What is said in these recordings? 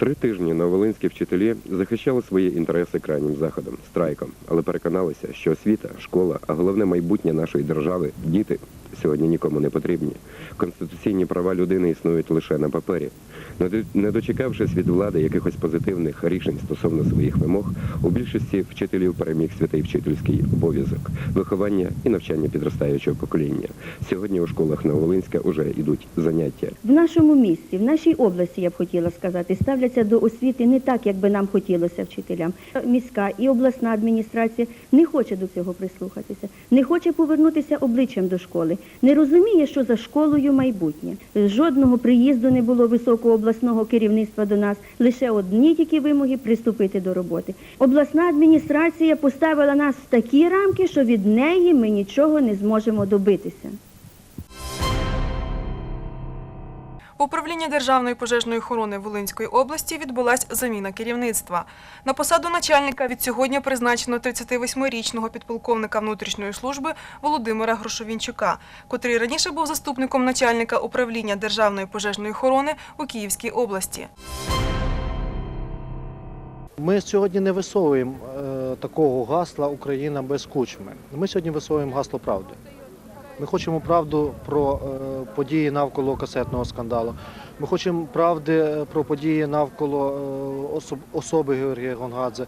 Три тижні новолинські вчителі захищали свої інтереси крайнім заходом, страйком, але переконалися, що освіта, школа, а головне майбутнє нашої держави, діти сьогодні нікому не потрібні. Конституційні права людини існують лише на папері. Не до- дочекавшись від влади якихось позитивних рішень стосовно своїх вимог, у більшості вчителів переміг святий вчительський обов'язок, виховання і навчання підростаючого покоління. Сьогодні у школах Новолинська уже йдуть заняття. В нашому місті, в нашій області, я б хотіла сказати, ставляться до освіти не так, як би нам хотілося вчителям. Міська і обласна адміністрація не хоче до цього прислухатися, не хоче повернутися обличчям до школи, не розуміє, що за школою майбутнє. Жодного приїзду не було високого обласного керівництва до нас, лише одні тільки вимоги приступити до роботи. Обласна адміністрація поставила нас в такі рамки, що від неї ми нічого не зможемо добитися. В управлінні Державної пожежної охорони Волинської області відбулася заміна керівництва. На посаду начальника від сьогодні призначено 38-річного підполковника внутрішньої служби Володимира Грошовінчука, котрий раніше був заступником начальника управління Державної пожежної охорони у Київській області. Ми сьогодні не висовуємо е, такого гасла Україна без кучми. Ми сьогодні висовуємо гасло правди. Ми хочемо правду про е, події навколо касетного скандалу. Ми хочемо правди е, про події навколо е, особи Георгія Гонгадзе.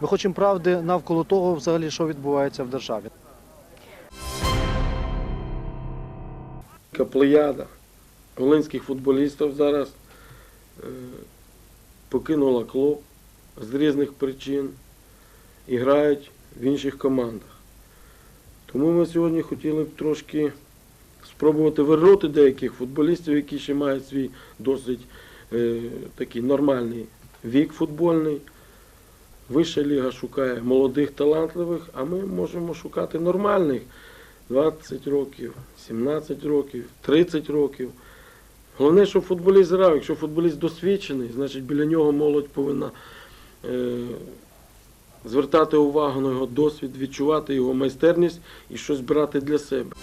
Ми хочемо правди навколо того, взагалі, що відбувається в державі. Плеяда волинських футболістів зараз покинула клуб з різних причин і грають в інших командах. Тому ми сьогодні хотіли б трошки спробувати вернути деяких футболістів, які ще мають свій досить е, такий нормальний вік футбольний. Вища ліга шукає молодих, талантливих, а ми можемо шукати нормальних 20 років, 17 років, 30 років. Головне, щоб футболіст грав. Якщо футболіст досвідчений, значить біля нього молодь повинна е, звертати увагу на його досвід, відчувати його майстерність і щось брати для себе.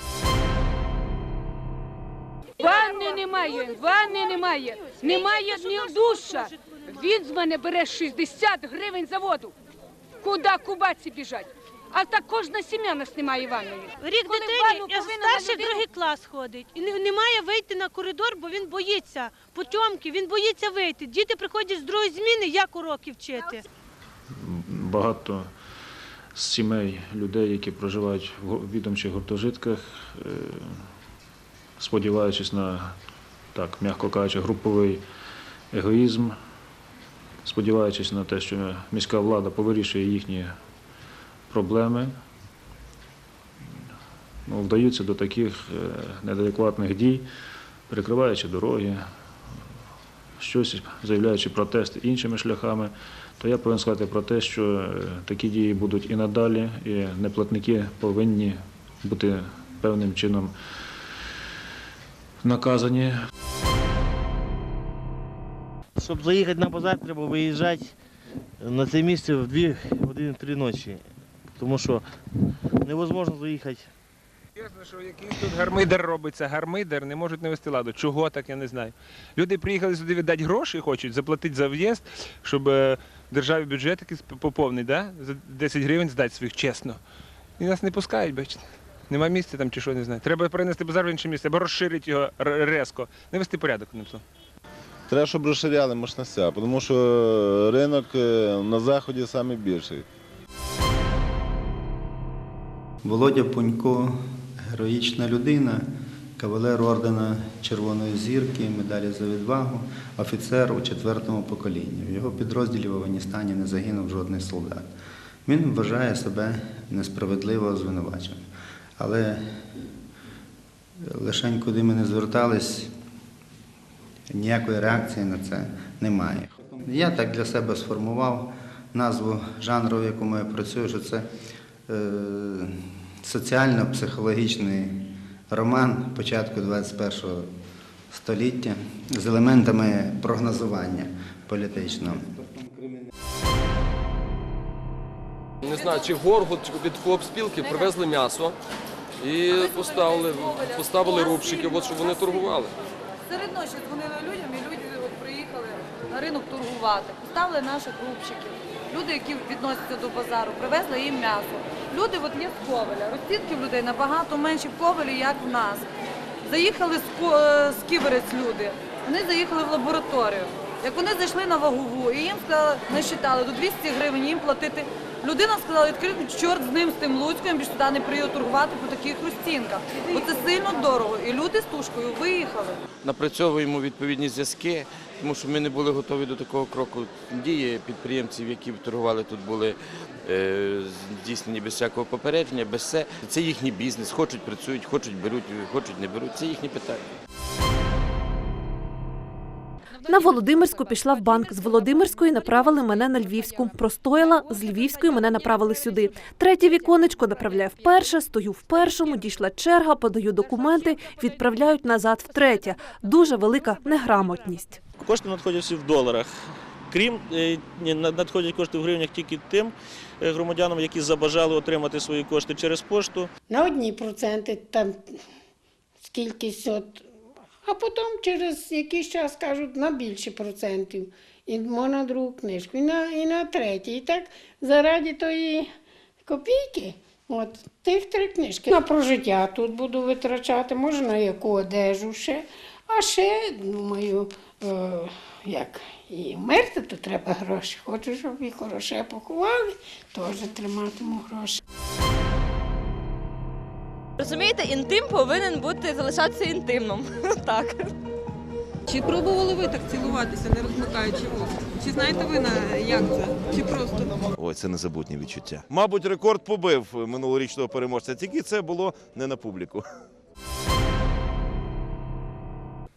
Ванни немає, ванни немає, немає ні душа. Він з мене бере 60 гривень за воду. Куди кубаці біжать? А так кожна сім'я нас немає ванної. Рік Коли дитині я повинна старший людина- другий клас ходить. І не, не має вийти на коридор, бо він боїться потьомки, він боїться вийти. Діти приходять з другої зміни, як уроки вчити. Багато сімей людей, які проживають в відомчих гуртожитках, е, сподіваючись на, так, м'яко кажучи, груповий егоїзм, сподіваючись на те, що міська влада повирішує їхні проблеми, ну, вдаються до таких е, неадекватних дій, перекриваючи дороги, щось заявляючи протести іншими шляхами, то я повинен сказати про те, що е, такі дії будуть і надалі, і неплатники повинні бути певним чином наказані. Щоб заїхати на базар, треба виїжджати на це місце в 2 години 3 ночі. Тому що невозможно заїхати. Ясно, що якийсь тут гармидер робиться, гармидер, не можуть навести ладу. Чого так, я не знаю. Люди приїхали сюди віддати гроші, хочуть заплатити за в'їзд, щоб е, державі бюджет якийсь поповний, да? за 10 гривень здати своїх чесно. І нас не пускають, бачите. Нема місця там чи що, не знаю. Треба перенести базар в інше місце або розширити його р- резко. Не вести порядок одним словом. Треба, щоб розширяли мощностя, тому що ринок е, на заході найбільший. Володя Пунько героїчна людина, кавалер ордена Червоної зірки, медалі за відвагу, офіцер у четвертому поколінні. В його підрозділі в Афганістані не загинув жодний солдат. Він вважає себе несправедливо звинуваченим. Але лише куди ми не звертались, ніякої реакції на це немає. Я так для себе сформував назву жанру, в якому я працюю, що це е, соціально-психологічний роман початку 21 століття з елементами прогнозування політичного. Не знаю, чи Горгут чи від хлопспілки привезли м'ясо і поставили, поставили рубчики, от, щоб вони торгували. Серед ночі дзвонили людям, і люди от приїхали. на ринок торгувати, поставили наших грубщиків. Люди, які відносяться до базару, привезли їм м'ясо. Люди от є з Ковеля. Розцінки в людей набагато менші в Ковелі, як в нас. Заїхали е, з Ківерець люди. Вони заїхали в лабораторію. Як вони зайшли на вагову і їм сказали, насчитали до 200 гривень їм платити. Людина сказала, відкрити чорт з ним, з тим Луцьком, більше туди не приїду торгувати по таких розцінках. Бо це сильно дорого. І люди з тушкою виїхали. напрацьовуємо відповідні зв'язки, тому що ми не були готові до такого кроку. Дії підприємців, які торгували тут, були е, здійснені без всякого попередження, без все. Це їхній бізнес. Хочуть працюють, хочуть беруть, хочуть не беруть. Це їхні питання. На Володимирську пішла в банк. З Володимирської направили мене на Львівську. Простояла, з Львівської мене направили сюди. Третє віконечко направляє вперше, стою в першому, дійшла черга, подаю документи, відправляють назад втретє. Дуже велика неграмотність. Кошти надходять всі в доларах. Крім е, надходять кошти в гривнях тільки тим е, громадянам, які забажали отримати свої кошти через пошту. на одні проценти там скільки сот, а потім через якийсь час кажуть на більше процентів. І на другу книжку, і на, і на третю. І так заради тої копійки, от тих три книжки. На прожиття тут буду витрачати, може на яку одежу ще. А ще, думаю, е, як і вмерти, то треба гроші. Хочу, щоб їх хороше поховали, теж триматиму гроші. Розумієте, інтим повинен бути залишатися інтимним. Так. Чи пробували ви так цілуватися, не розмикаючи вуст? Чи знаєте ви на як це? Чи просто? Ой, це незабутні відчуття. Мабуть, рекорд побив минулорічного переможця. Тільки це було не на публіку.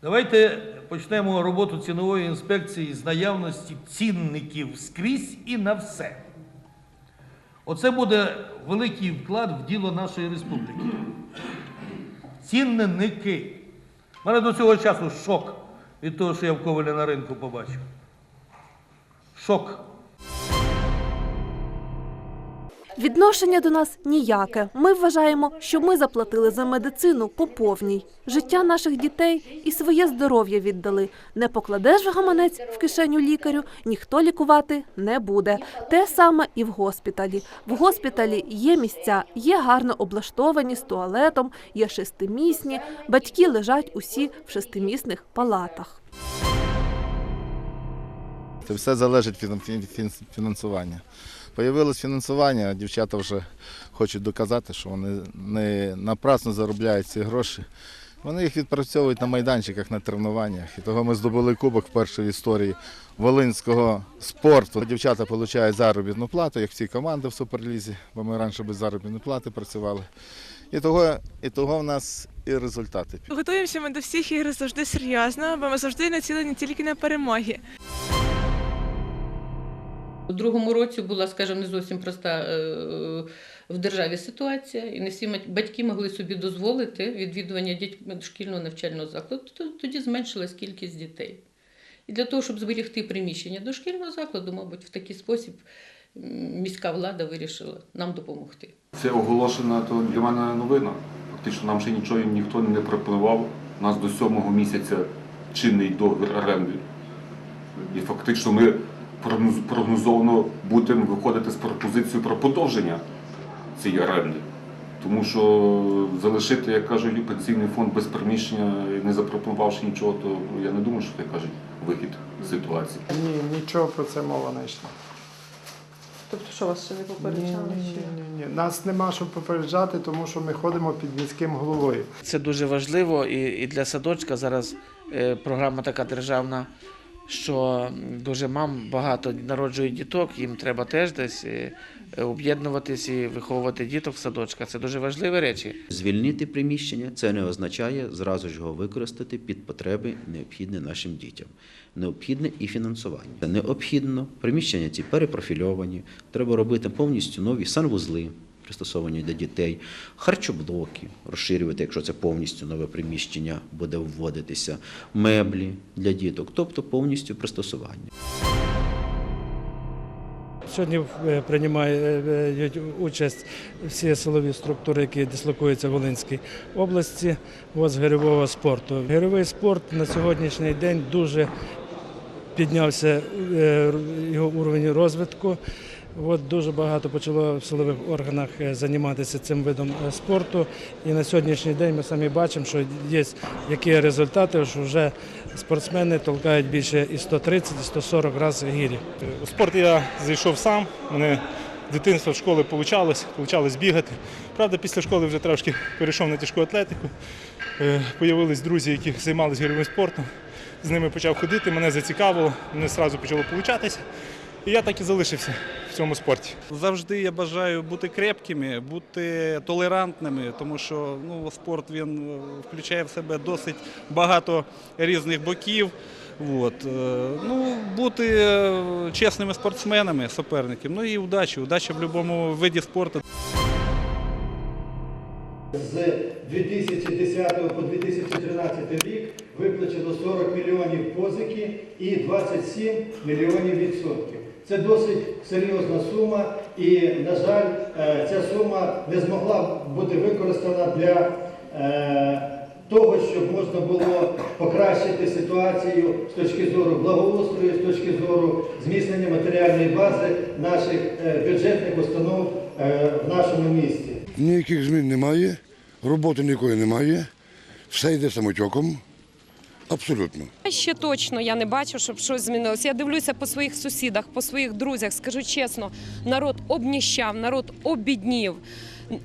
Давайте почнемо роботу цінової інспекції з наявності цінників скрізь і на все. Оце буде великий вклад в діло нашої республіки. Цінники. У мене до цього часу шок від того, що я в Ковалі на ринку побачив. Шок. Відношення до нас ніяке. Ми вважаємо, що ми заплатили за медицину по повній. Життя наших дітей і своє здоров'я віддали. Не покладеш гаманець в кишеню лікарю, ніхто лікувати не буде. Те саме і в госпіталі. В госпіталі є місця, є гарно облаштовані з туалетом, є шестимісні. Батьки лежать усі в шестимісних палатах. Це все залежить від фін- фін- фінансування. Появилось фінансування, дівчата вже хочуть доказати, що вони не напрасно заробляють ці гроші. Вони їх відпрацьовують на майданчиках, на тренуваннях. І того ми здобули кубок вперше в історії волинського спорту. Дівчата отримують заробітну плату, як всі команди в суперлізі, бо ми раніше без заробітної плати працювали. І того, і того в нас і результати. Готуємося ми до всіх ігор завжди серйозно, бо ми завжди націлені тільки на перемоги. У другому році була, скажімо, не зовсім проста е, в державі ситуація, і не всі батьки могли собі дозволити відвідування дітьми дошкільного навчального закладу. Тоді зменшилась кількість дітей. І для того, щоб зберегти приміщення дошкільного закладу, мабуть, в такий спосіб міська влада вирішила нам допомогти. Це оголошена то для мене новина. Фактично нам ще нічого ніхто не пропонував. У нас до сьомого місяця чинний договір оренди. І фактично ми прогнозовано будемо виходити з пропозицією про подовження цієї оренди. Тому що залишити, як кажуть, пенсійний фонд без приміщення, не запропонувавши нічого, то я не думаю, що це кажуть вихід з ситуації. Ні, нічого про це мова не йшла. Тобто, що вас ще не попереджали? Ні, ні, ні. Нас нема що попереджати, тому що ми ходимо під міським головою. Це дуже важливо і, і для садочка зараз е, програма така державна, що дуже мам багато народжують діток, їм треба теж десь е, об'єднуватись і виховувати діток в садочках. Це дуже важливі речі. Звільнити приміщення це не означає зразу ж його використати під потреби, необхідні нашим дітям. Необхідне і фінансування. Це необхідно. Приміщення ці перепрофільовані. Треба робити повністю нові санвузли, пристосовані для дітей, харчоблоки, розширювати, якщо це повністю нове приміщення буде вводитися, меблі для діток, тобто повністю пристосування. Сьогодні е, приймають участь всі силові структури, які дислокуються в Волинській області з гирьового спорту. Гирьовий спорт на сьогоднішній день дуже піднявся е, його уровень розвитку. От дуже багато почало в силових органах е, займатися цим видом е, спорту. І на сьогоднішній день ми самі бачимо, що є які результати, що вже спортсмени толкають більше і 130, і 140 разів гірі. У спорт я зайшов сам. Мене з дитинства в школи вийшло, вийшло бігати. Правда, після школи вже трошки перейшов на тяжку атлетику. Е, Появились друзі, які займалися гірьовим спортом. З ними почав ходити, мене зацікавило, мене одразу почало получатися. І я так і залишився в цьому спорті. Завжди я бажаю бути крепкими, бути толерантними, тому що ну, спорт він е, включає в себе досить багато різних боків. От. е, Ну, бути е, чесними спортсменами, суперниками. Ну і удачі. Удача в будь-якому виді спорту. З 2010 по 2013 рік виплачено 40 мільйонів позики і 27 мільйонів відсотків. Це досить серйозна сума, і, на жаль, е, ця сума не змогла бути використана для е, того, щоб можна було покращити ситуацію з точки зору благоустрою, з точки зору зміцнення матеріальної бази наших е, бюджетних установ в нашому місті. Ніяких змін немає, роботи ніякої немає, все йде самотьоком. Абсолютно. Ще точно я не бачу, щоб щось змінилося. Я дивлюся по своїх сусідах, по своїх друзях. Скажу чесно, народ обніщав, народ обіднів.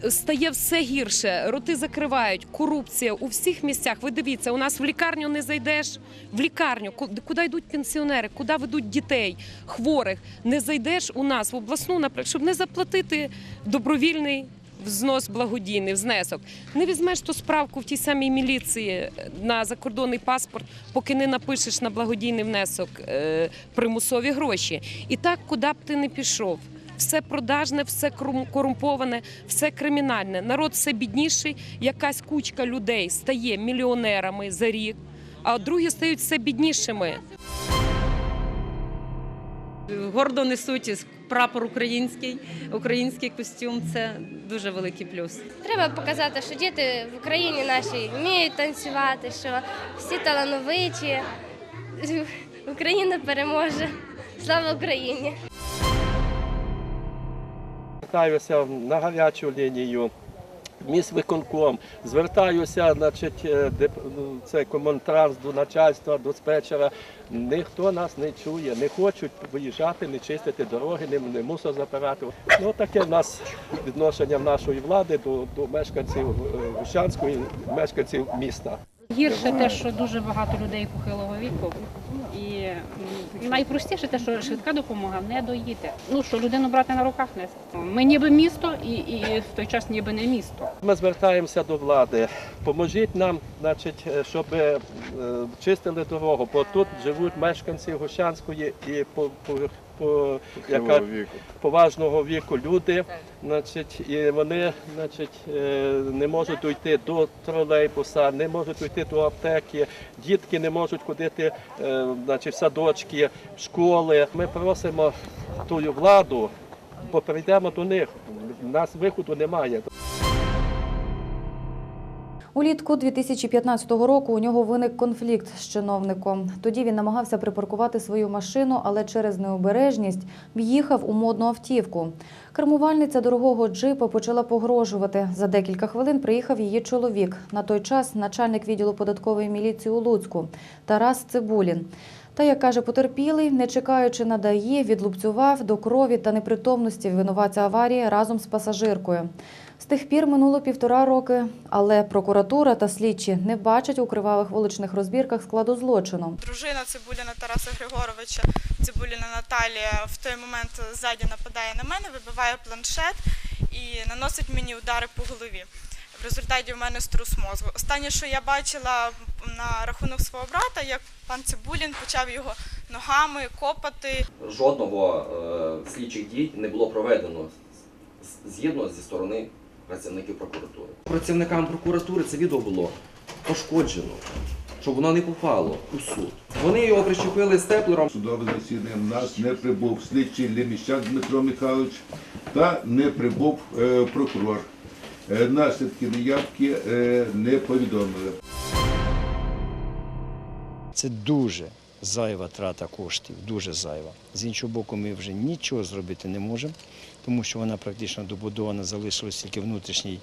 Стає все гірше, роти закривають, корупція у всіх місцях. Ви дивіться, у нас в лікарню не зайдеш. В лікарню, ку- куди йдуть пенсіонери, куди ведуть дітей, хворих. Не зайдеш у нас в обласну, наприклад, щоб не заплатити добровільний взнос благодійний, взнесок. Не візьмеш ту справку в тій самій міліції на закордонний паспорт, поки не напишеш на благодійний внесок е, примусові гроші. І так, куди б ти не пішов. Все продажне, все корумповане, все кримінальне. Народ все бідніший. Якась кучка людей стає мільйонерами за рік, а другі стають все біднішими. Гордо несуть прапор український, український костюм це дуже великий плюс. Треба показати, що діти в Україні нашій вміють танцювати, що всі талановиті. Україна переможе. Слава Україні! звертаюся на гарячу лінію. Міськвиконком, звертаюся, значить, е, ну, це коментар до начальства, до спечера. Ніхто нас не чує, не хочуть виїжджати, не чистити дороги, не, не мусор запирати. Ну таке в нас відношення нашої влади до, до мешканців е, Гущанської, мешканців міста. Гірше те, що дуже багато людей похилого віку. Найпростіше те, що швидка допомога не доїти. Ну що людину брати на руках не Ми ніби місто, і, і в той час ніби не місто. Ми звертаємося до влади. Поможіть нам, значить, е, щоб е, чистили дорогу, бо тут живуть мешканці Гущанської і по, по поважного віку люди, значить, і вони значить, е, не можуть дійти до тролейбуса, не можуть дійти до аптеки, дітки не можуть ходити е, значить, в садочки, в школи. Ми просимо ту владу, бо прийдемо до них. У нас виходу немає. Улітку 2015 року у нього виник конфлікт з чиновником. Тоді він намагався припаркувати свою машину, але через необережність в'їхав у модну автівку. Кермувальниця дорогого джипа почала погрожувати. За декілька хвилин приїхав її чоловік. На той час начальник відділу податкової міліції у Луцьку Тарас Цибулін. Та, як каже потерпілий, не чекаючи на ДАІ, відлупцював до крові та непритомності винуватця аварії разом з пасажиркою. З тих пір минуло півтора роки, але прокуратура та слідчі не бачать у кривавих вуличних розбірках складу злочину. Дружина Цибуліна Тараса Григоровича, Цибуліна Наталія в той момент ззаді нападає на мене, вибиває планшет і наносить мені удари по голові. В результаті в мене струс мозку. Останнє, що я бачила на рахунок свого брата, як пан Цибулін почав його ногами копати. Жодного е, слідчих дій не було проведено згідно зі сторони працівників прокуратури. Працівникам прокуратури це відео було пошкоджено, щоб воно не попало у суд. Вони його причепили степлером. Судове засідання в нас не прибув слідчий Леміщак Дмитро Михайлович та не прибув е, прокурор. Е, наслідки неявки е, не повідомили. Це дуже, зайва трата коштів, дуже зайва. З іншого боку, ми вже нічого зробити не можемо, тому що вона практично добудована, залишилось тільки внутрішній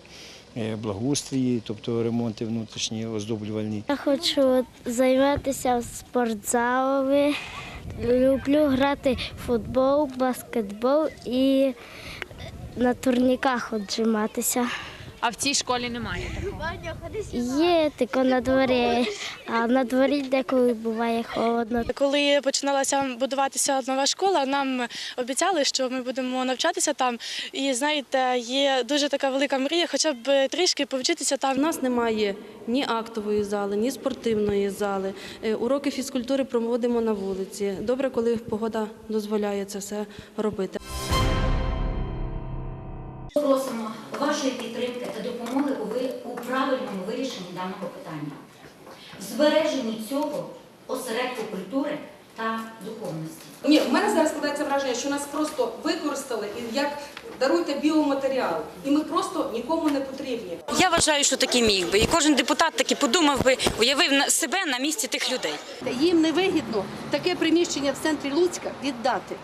е, благоустрій, тобто ремонти внутрішні, оздоблювальні. Я хочу займатися в спортзалі. Люблю грати футбол, баскетбол і на турніках віджиматися. А в цій школі немає такого. Є тільки на дворі, а на дворі деколи буває холодно. Коли починалася будуватися нова школа, нам обіцяли, що ми будемо навчатися там. І знаєте, є дуже така велика мрія, хоча б трішки повчитися там. У нас немає ні актової зали, ні спортивної зали. Е, Уроки фізкультури проводимо на вулиці. Добре, коли погода дозволяє це все робити. Просимо вашої підтримки та допомоги у ви- у правильному вирішенні даного питання, в збереженні цього осередку культури та духовності. Ні, в мене зараз складається враження, що нас просто використали і як даруйте біоматеріал, і ми просто нікому не потрібні. Я вважаю, що таки міг би. І кожен депутат таки подумав би, уявив на- себе на місці тих людей. Їм невигідно таке приміщення в центрі Луцька віддати.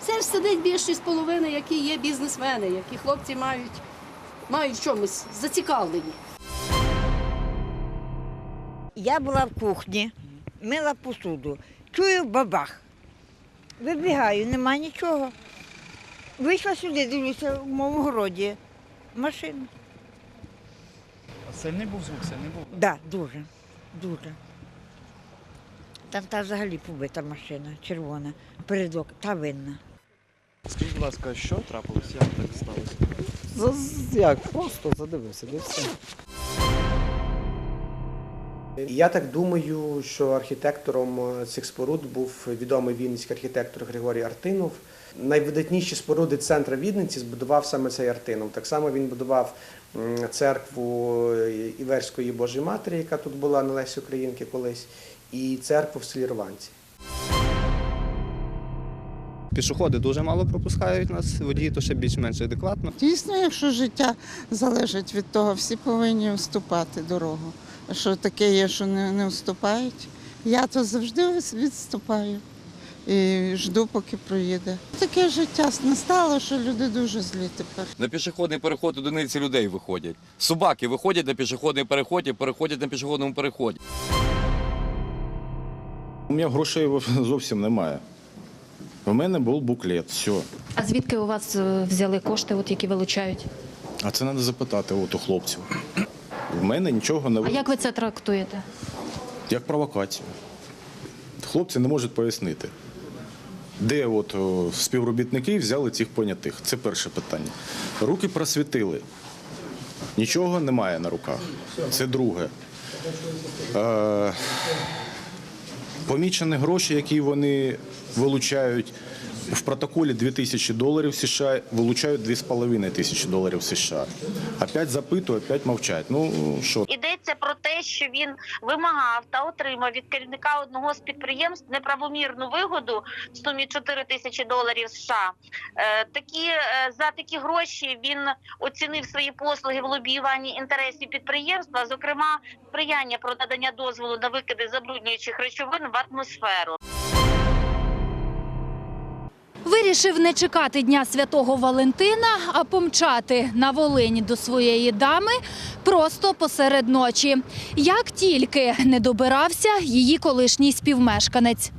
Це ж сидить більшість половини, які є бізнесмени, які хлопці мають, мають в чомусь зацікавлені. Я була в кухні, мила посуду. Чую бабах. Вибігаю, нема нічого. Вийшла сюди, дивлюся, в моєму городі. Машина. А сильний був звук, сильний був. Так, да, дуже, дуже. Там та взагалі побита машина, червона, передок, та винна. Скажіть, будь ласка, що трапилось? Як так сталося? Як? Просто задивився, де все. Я так думаю, що архітектором е, цих споруд був відомий вінницький архітектор Григорій Артинов. Найвидатніші споруди центра Відниці збудував саме цей Артинов. Так само він будував церкву е, Іверської Божої Матері, яка тут була на Лесі Українки колись, і церкву в селі Рванці. Пішоходи дуже мало пропускають нас, водії то ще більш-менш адекватно. Дійсно, якщо життя залежить від того, всі повинні уступати дорогу. А Що таке є, що не, не уступають? Я то завжди відступаю і жду, поки проїде. Таке життя настало, що люди дуже злі тепер. На пішохідний переход одиниці людей виходять. Собаки виходять на пішохідний переход і переходять на пішохідному переході. У мене грошей зовсім немає. У мене був буклет, все. А звідки у вас е, взяли кошти, от які вилучають? А це треба запитати от у хлопців. У мене нічого не А як ви це трактуєте? як провокацію. Хлопці не можуть пояснити, де от о, співробітники взяли цих понятих. Це перше питання. Руки просвітили. Нічого немає на руках. Це друге. Е, помічені гроші, які вони вилучають в протоколі 2000 доларів США, вилучають 2,5 тисячі доларів США. Опять запитую, опять мовчать. Ну що? Йдеться про те, що він вимагав та отримав від керівника одного з підприємств неправомірну вигоду в сумі 4 тисячі доларів США. Е, Такі е, за такі гроші він оцінив свої послуги в лобіюванні інтересів підприємства, зокрема сприяння про надання дозволу на викиди забруднюючих речовин в атмосферу. Вирішив не чекати Дня Святого Валентина, а помчати на Волині до своєї дами просто посеред ночі. Як тільки не добирався її колишній співмешканець.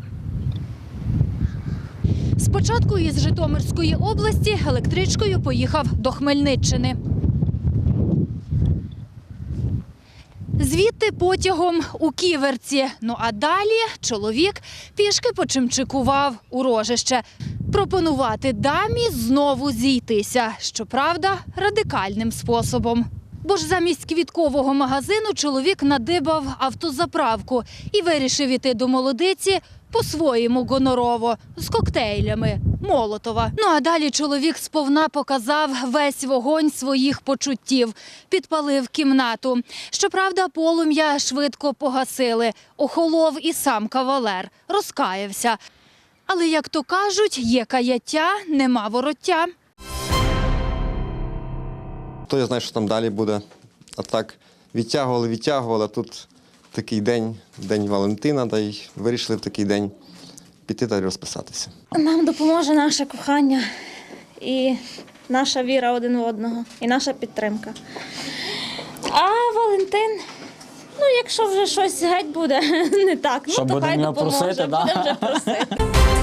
Спочатку із Житомирської області електричкою поїхав до Хмельниччини. Звідти потягом у Ківерці. Ну а далі чоловік пішки почимчикував у рожище. Пропонувати дамі знову зійтися, щоправда, радикальним способом. Бо ж замість квіткового магазину чоловік надибав автозаправку і вирішив іти до молодиці по-своєму гонорово з коктейлями Молотова. Ну а далі чоловік сповна показав весь вогонь своїх почуттів, підпалив кімнату. Щоправда, полум'я швидко погасили. Охолов і сам кавалер розкаявся. Але, як то кажуть, є каяття, нема вороття. Хто я знає, що там далі буде. А так відтягували, відтягували, а тут такий день, День Валентина, та й вирішили в такий день піти та й розписатися. Нам допоможе наше кохання і наша віра один в одного, і наша підтримка. А Валентин, ну якщо вже щось геть буде не так, ну то хай допоможе, да? будемо вже просити.